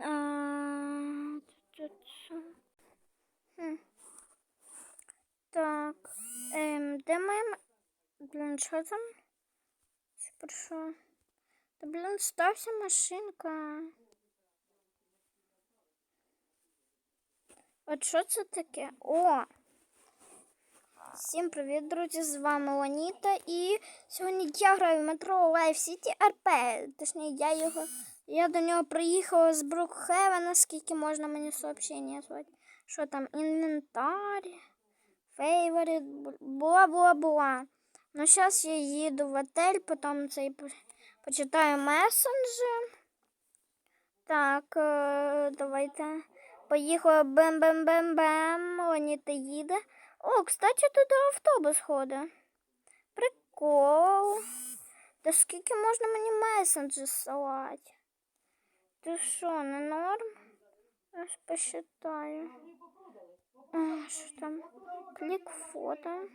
А, тут, тут, хм. Так, ем, де моя... Блін, що там? Що що? Та, блін, стався машинка. От що це таке? О! Всім привіт, друзі! З вами Ланіта. І сьогодні я граю в метро Life City RP. Точніше, я його. Я до нього приїхала з Брукхевена, скільки можна мені сообщення звати. Що там? Інвентар, фейворит, була-була-була. Ну, зараз я їду в отель, потім цей почитаю месенджер. Так, е, давайте. Поїхали бем-бем-бем-бем. Ланіта їде. О, кстати, туди автобус ходить. Прикол. Та скільки можна мені месенджер салати? Ти що, не норм? Аж посчитаю. А, що там? Клік фото.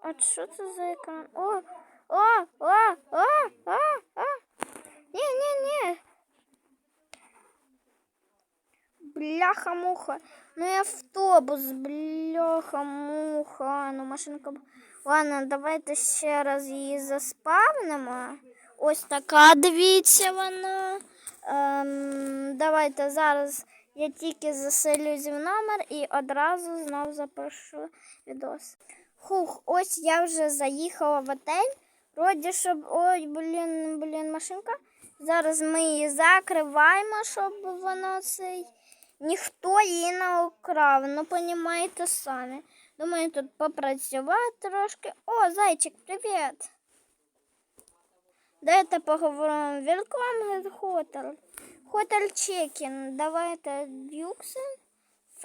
А що це за екран? О, о, о, о, о, о. Ні, ні, ні. Бляха-муха. Ну і автобус, бляха-муха. Ну, машинка. Ладно, давайте ще раз її заспавнимо. Ось така, дивіться вона. Ем, давайте зараз я тільки заселюсь в номер і одразу знов запишу відос. Хух, ось я вже заїхала в отель. Вроді, щоб. Ой, блін, блін, машинка. Зараз ми її закриваємо, щоб воно цей. Ніхто її не украв, ну понімаєте самі. Думаю, тут попрацювати трошки. О, зайчик, привіт. Давайте поговоримо. Welcome hotel. Hotel check-in. Давайте Дюксел.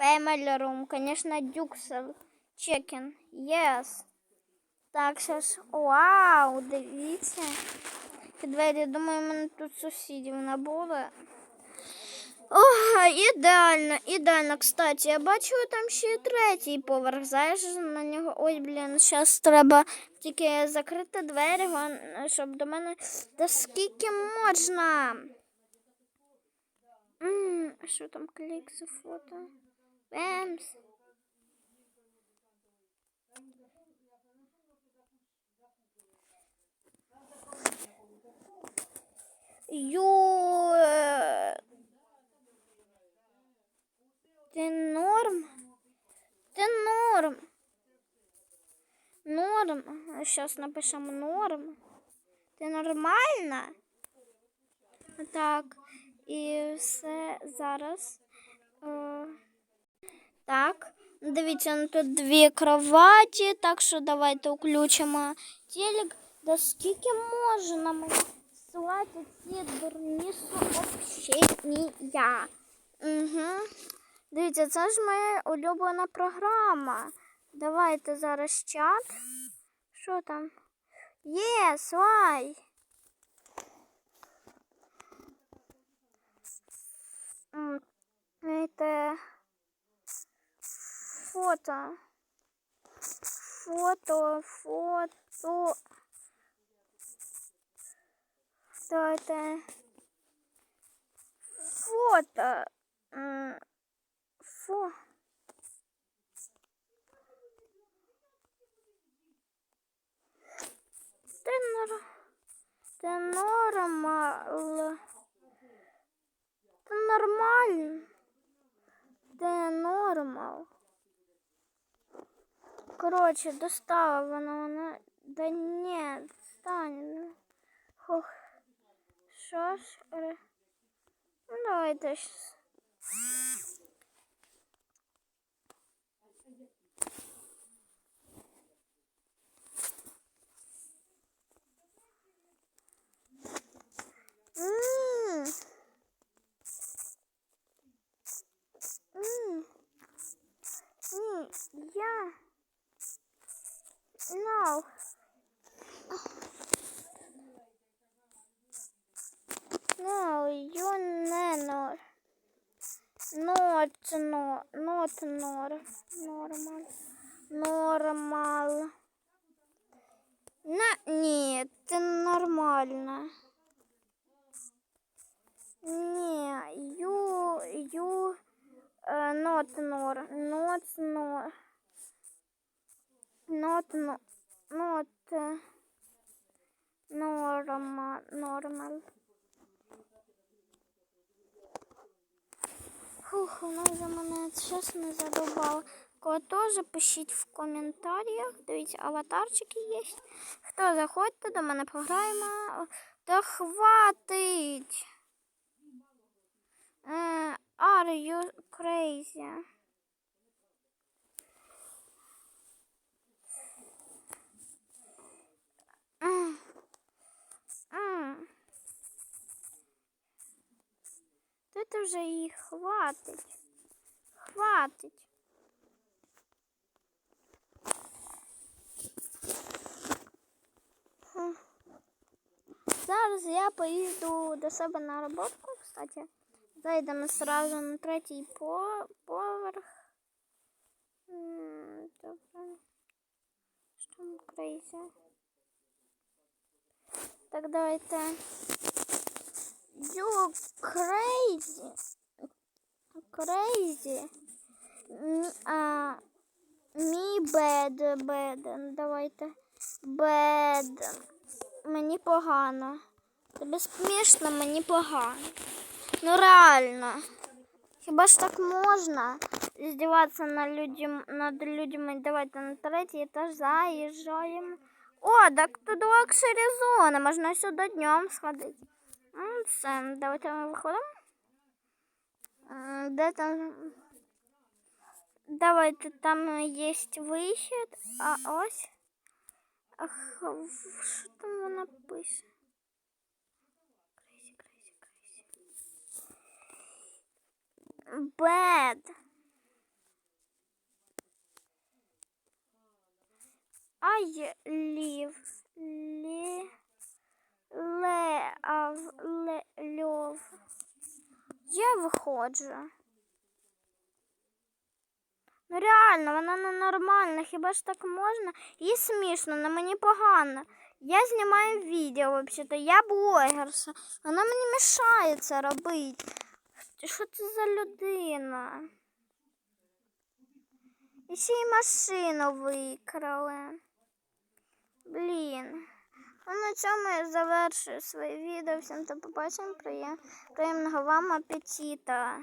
Family room. Конечно, Дюксел. Check-in. Yes. Так, зараз. Вау, дивіться. Двері, думаю, мене тут сусідів не було. О, ідеально, ідеально. Кстати, я бачу там ще третій поверх. Знаєш, на нього. Ой, блін, зараз треба тільки закрити двері, щоб до мене. Та скільки можна? М, А що там клік за фото? Бемс. Ю. е, Ти норм? Ти норм. Норм. Зараз напишемо норм. Ти нормальна? Так. І все зараз. Е, так. Дивіться, ну тут дві кроваті, так що давайте включимо телек. Да скільки можна мені слати ці дурні сообщення? Угу. Дивіться, це ж моя улюблена програма. Давайте зараз чат. Що там? Слай. М, Это фото. Фото, фото. Давайте. Фото. М, Ти нормал. Ти нормально. Ти нормал. Коротше, достала вона вона. Да ні, стань. Хух. Що ж? Ну, давайте. No. No, you not. Not, no, not nor, normal. Normal. На, ні. нереально. Ні, ю, ю, е, not nor, not nor, not, no, not, е, normal, normal. Фух, вона вже мене чесно задовбала. Кого теж пишіть в коментарях. Дивіться, аватарчики є. Хто заходьте до мене, пограємо. Та хватить. Е, Are you crazy? Тут вже і хватить. Хватить. Хм. Зараз я поїду до себе на роботку, кстати. Зайдемо сразу на третій по- поверх. М, Добре. Що там crazy? Так, давайте. You crazy. Crazy. М, А, me bad, bad. Давайте. Bad. Мені погано. Тобі смішно, мені погано. Ну реально. Хіба ж так можна здіватися на людям, над людьми? Давайте на третій етаж заїжджаємо. О, так тут лакшері зона, можна сюди днем сходити. Все, давайте ми виходимо. М, Де там? Давайте там є вихід, а ось. Ах, що там вона пише? Crazy, crazy. Bad. I live. Я виходжу. Ну реально, вона ненормальна, хіба ж так можна? Їй смішно, але мені погано. Я знімаю відео взагалі, я блогерша. Вона мені мішає це робити. Що це за людина? І ще й машину викрали. Блін. Ну, на цьому я завершую своє відео. Всім до побачення. Приємного вам апетита.